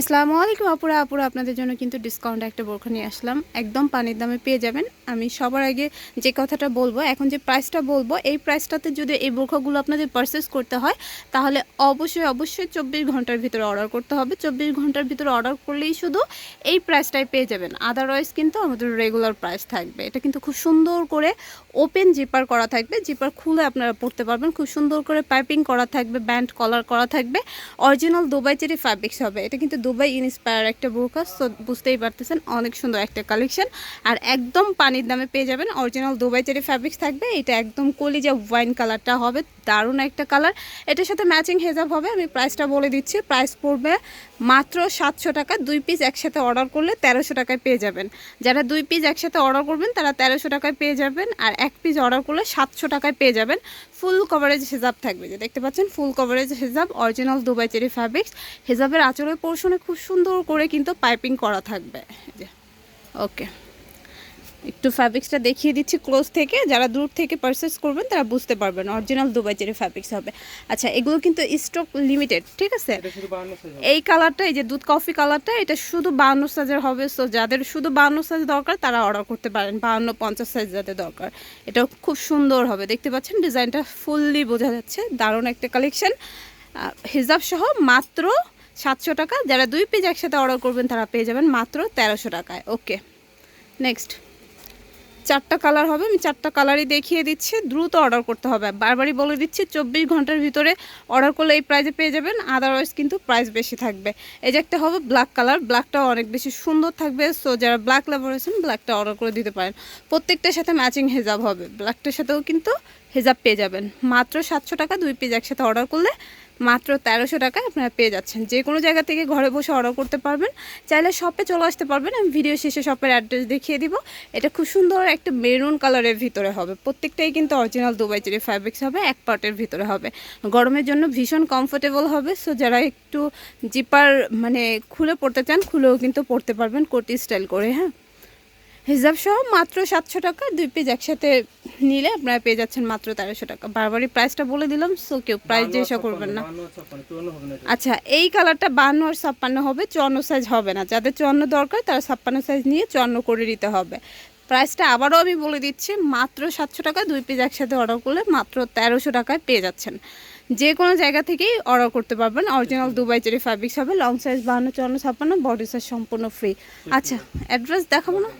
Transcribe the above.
আসসালামু আলাইকুম আপুরা। আপুরা, আপনাদের জন্য কিন্তু ডিসকাউন্ট একটা বোরখা নিয়ে আসলাম। একদম পানির দামে পেয়ে যাবেন। আমি সবার আগে যে কথাটা বলব, এখন যে প্রাইসটা বলব, এই প্রাইসটাতে যদি এই বোরখাগুলো আপনাদের পারচেস করতে হয়, তাহলে অবশ্যই অবশ্যই চব্বিশ ঘণ্টার ভিতরে অর্ডার করতে হবে। চব্বিশ ঘণ্টার ভিতরে অর্ডার করলেই শুধু এই প্রাইসটাই পেয়ে যাবেন। আদারওয়াইজ কিন্তু আমাদের রেগুলার প্রাইস থাকবে। এটা কিন্তু খুব সুন্দর করে ওপেন জিপার করা থাকবে। জিপার খুলে আপনারা পড়তে পারবেন। খুব সুন্দর করে পাইপিং করা থাকবে ব্যান্ড কলার করা থাকবে। অরিজিনাল দুবাই চেরি ফ্যাব্রিক্স হবে। এটা কিন্তু দুবাই ইন্সপায়ার একটা বোরকা সো বুঝতেই পারতেছেন, অনেক সুন্দর একটা কালেকশন। আর একদম পানির দামে পেয়ে যাবেন অরিজিনাল দুবাই চেরি ফ্যাব্রিক্স থাকবে, এটা একদম কলিজা ওয়াইন কালারটা হবে, দারুণ একটা কালার এটার সাথে ম্যাচিং হেজাব হবে, আমি প্রাইসটা বলে দিচ্ছি প্রাইস পড়বে মাত্র সাতশো টাকা দুই পিস একসাথে অর্ডার করলে তেরোশো টাকায় পেয়ে যাবেন। যারা দুই পিস একসাথে অর্ডার করবেন, তারা তেরোশো টাকায় পেয়ে যাবেন আর এক পিস অর্ডার করলে সাতশো টাকায় পেয়ে যাবেন। ফুল কভারেজ হেজাব থাকবে। যে দেখতে পাচ্ছেন ফুল কভারেজ হেজাব অরিজিনাল দুবাই চেরি ফ্যাব্রিক্স হেজাবের আচরণ পোর্শনে খুব সুন্দর করে কিন্তু পাইপিং করা থাকবে। ওকে একটু ফ্যাব্রিক্সটা দেখিয়ে দিচ্ছি ক্লোজ থেকে। যারা দূর থেকে পারচেস করবেন তারা বুঝতে পারবেন। অরিজিনাল দুবাই চেরি ফ্যাব্রিক্স হবে। আচ্ছা এগুলো কিন্তু স্টক লিমিটেড ঠিক আছে। এই কালারটা এই যে দুধ কফি কালারটা এটা শুধু বাহান্ন সাইজের হবে। সো যাদের শুধু বাহান্ন সাইজ দরকার তারা অর্ডার করতে পারেন। বাহান্ন পঞ্চাশ সাইজ যাদের দরকার। এটা খুব সুন্দর হবে। দেখতে পাচ্ছেন ডিজাইনটা ফুললি বোঝা যাচ্ছে। দারুণ একটা কালেকশন হিজাব সহ মাত্র সাতশো টাকা। যারা দুই পেজ একসাথে অর্ডার করবেন তারা পেয়ে যাবেন মাত্র তেরোশো টাকায়। ওকে নেক্সট চারটা কালার হবে। আমি চারটা কালারই দেখিয়ে দিচ্ছি। দ্রুত অর্ডার করতে হবে। বারবারই বলে দিচ্ছি, চব্বিশ ঘণ্টার ভিতরে অর্ডার করলে এই প্রাইজে পেয়ে যাবেন। আদারওয়াইজ কিন্তু প্রাইস বেশি থাকবে। এই যে একটা হবে ব্ল্যাক কালার ব্ল্যাকটাও অনেক বেশি সুন্দর থাকবে। সো যারা ব্ল্যাক লাভার আছেন ব্ল্যাকটা অর্ডার করে দিতে পারেন। প্রত্যেকটার সাথে ম্যাচিং হেজাব হবে। ব্ল্যাকটার সাথেও কিন্তু হেজাব পেয়ে যাবেন। মাত্র সাতশো টাকা, দুই পিস একসাথে অর্ডার করলে মাত্র তেরোশো টাকায় আপনারা পেয়ে যাচ্ছেন। যে কোনো জায়গা থেকে ঘরে বসে অর্ডার করতে পারবেন, চাইলে শপে চলে আসতে পারবেন। আমি ভিডিও শেষে শপের অ্যাড্রেস দেখিয়ে দিব। এটা খুব সুন্দর একটা মেরুন কালারের ভিতরে হবে। প্রত্যেকটাই কিন্তু অরিজিনাল দুবাই চেরি ফ্যাব্রিক্স হবে, এক পার্টের ভিতরে হবে। গরমের জন্য ভীষণ কমফোর্টেবল হবে। সো যারা একটু জিপার মানে খুলে পড়তে চান, খুলেও কিন্তু পড়তে পারবেন কোটি স্টাইল করে হ্যাঁ? হিসাব সহ মাত্র সাতশো টাকা, দুই পিস একসাথে নিলে আপনারা পেয়ে যাচ্ছেন মাত্র তেরোশো টাকা। বারবারই প্রাইসটা বলে দিলাম সো কেউ প্রাইস জিজ্ঞাসা করবেন না। আচ্ছা এই কালারটা বান্ন আর ছাপ্পান্ন হবে, চুয়ান্ন সাইজ হবে না। যাদের চুয়ান্ন দরকার, তারা ছাপ্পান্ন সাইজ নিয়ে চুয়ান্ন করে নিতে হবে। প্রাইসটা আবারও আমি বলে দিচ্ছি, মাত্র সাতশো টাকা, দুই পিস একসাথে অর্ডার করলে মাত্র তেরোশো টাকায় পেয়ে যাচ্ছেন। যে কোনো জায়গা থেকেই অর্ডার করতে পারবেন। অরিজিনাল দুবাই চেরি ফ্যাব্রিক্স হবে লং সাইজ বাহান্ন চুয়ান্ন, ছাপ্পান্ন বডি সাইজ সম্পূর্ণ ফ্রি আচ্ছা অ্যাড্রেস দেখাবো না?